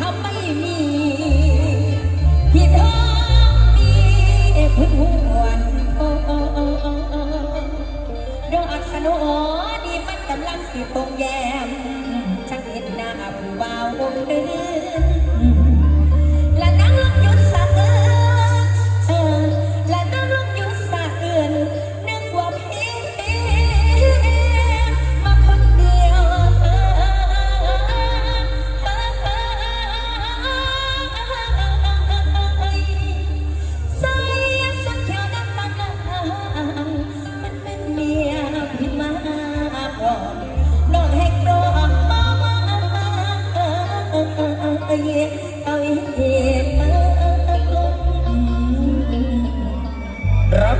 ทำไม่มีพี่ท้องมีเพึ่งหวนโอ้โอ้โอ้โอ้โอ้ดอกสโนดีมันกำลังสิตรงแยมจังเห็นหน้าผู้บ่าเดิน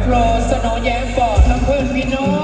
โปรสนองแย้มก่อนน้ำเพื่อนพี่น้อง